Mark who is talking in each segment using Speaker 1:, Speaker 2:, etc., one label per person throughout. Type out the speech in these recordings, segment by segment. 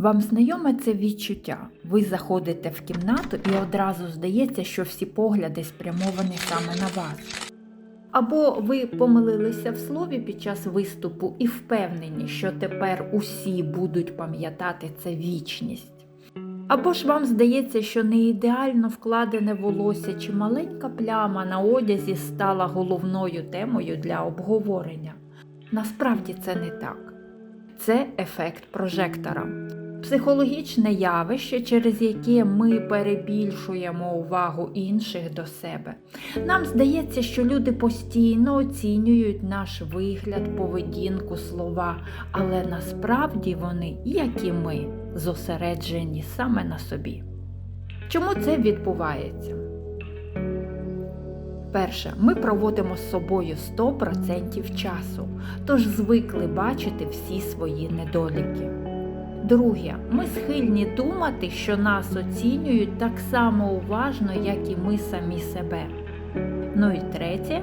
Speaker 1: Вам знайоме це відчуття? Ви заходите в кімнату і одразу здається, що всі погляди спрямовані саме на вас. Або ви помилилися в слові під час виступу і впевнені, що тепер усі будуть пам'ятати це вічність. Або ж вам здається, що не ідеально вкладене волосся чи маленька пляма на одязі стала головною темою для обговорення. Насправді це не так. Це ефект прожектора. Психологічне явище, через яке ми перебільшуємо увагу інших до себе. Нам здається, що люди постійно оцінюють наш вигляд, поведінку, слова, але насправді вони, як і ми, зосереджені саме на собі. Чому це відбувається? Перше, ми проводимо з собою 100% часу, тож звикли бачити всі свої недоліки. Друге, ми схильні думати, що нас оцінюють так само уважно, як і ми самі себе. Ну і третє,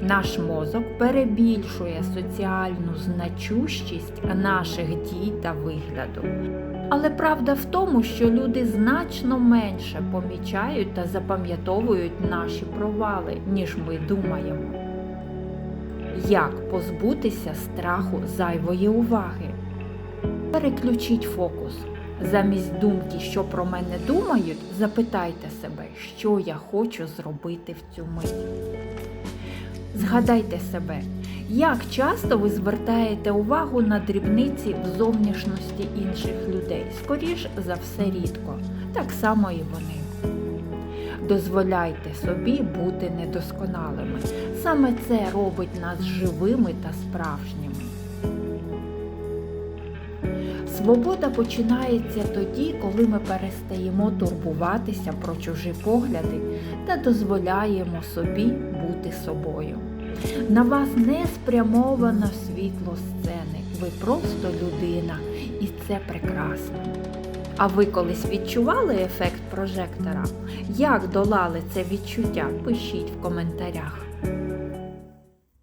Speaker 1: наш мозок перебільшує соціальну значущість наших дій та вигляду. Але правда в тому, що люди значно менше помічають та запам'ятовують наші провали, ніж ми думаємо. Як позбутися страху зайвої уваги? Переключіть фокус. Замість думки, що про мене думають, запитайте себе, що я хочу зробити в цю мить. Згадайте себе, як часто ви звертаєте увагу на дрібниці в зовнішності інших людей, скоріш за все рідко, так само і вони. Дозволяйте собі бути недосконалими. Саме це робить нас живими та справжніми. Свобода починається тоді, коли ми перестаємо турбуватися про чужі погляди та дозволяємо собі бути собою. На вас не спрямовано світло сцени, ви просто людина, і це прекрасно. А ви колись відчували ефект прожектора? Як долали це відчуття? Пишіть в коментарях.